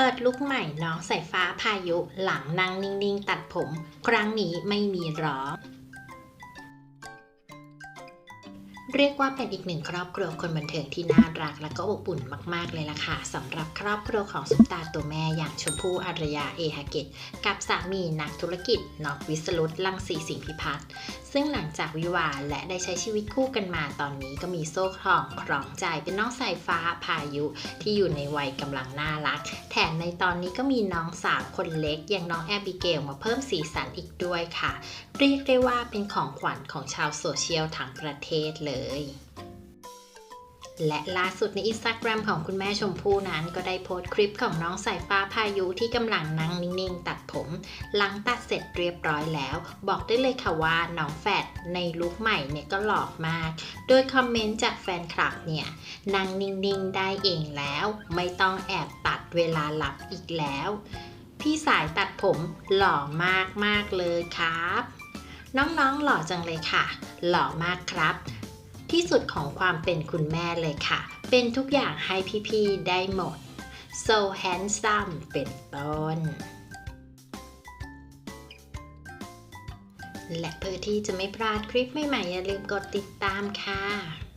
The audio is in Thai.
เปิดลุกใหม่น้องสายฟ้าพายุหลังนั่งนิ่งๆ ตัดผม ครั้งนี้ไม่มีร้อง เรียกว่าเป็นอีกหนึ่งครอบครัวคนบันเทิงที่น่ารักและก็อบอุ่นมาก ๆ เลยล่ะค่ะสำหรับครอบครัวของซุปตาตัวแม่อย่างชมพู่อารยาเอฮาเกตกับสามีนักธุรกิจน็อกวิสรุตลังสีสิงห์พิพัฒน์ซึ่งหลังจากวิวาและได้ใช้ชีวิตคู่กันมาตอนนี้ก็มีโซ่ครองครองใจเป็นน้องสายฟ้าพายุที่อยู่ในวัยกำลังน่ารัก แถมในตอนนี้ก็มีน้องสาวคนเล็ก อย่างน้องแอบิเกลมาเพิ่มสีสันอีกด้วยค่ะ เรียกได้ว่าเป็นของขวัญของชาวโซเชียลทั้งประเทศเลยและล่าสุดในอินสตาแกรมของคุณแม่ชมพู่นั้น ก็ได้โพสต์คลิปของน้องสายฟ้าพายุที่กำลังนั่งนิ่งๆ ตัดผม หลังตัดเสร็จเรียบร้อยแล้ว บอกได้เลยค่ะว่าน้องแฟดในลุคใหม่เนี่ยก็หล่อมาก โดยคอมเมนต์จากแฟนคลับเนี่ยนั่งนิ่งๆ ได้เองแล้ว ไม่ต้องแอบตัดเวลาหลับอีกแล้วพี่สายตัดผมหล่อมากๆเลยครับ น้องๆหล่อจังเลยค่ะ หล่อมากครับ ที่สุดของความเป็นคุณแม่เลยค่ะ เป็นทุกอย่างให้พี่ๆได้หมด so handsome เป็นต้น และเพื่อที่จะไม่พลาดคลิปใหม่ๆอย่าลืมกดติดตามค่ะ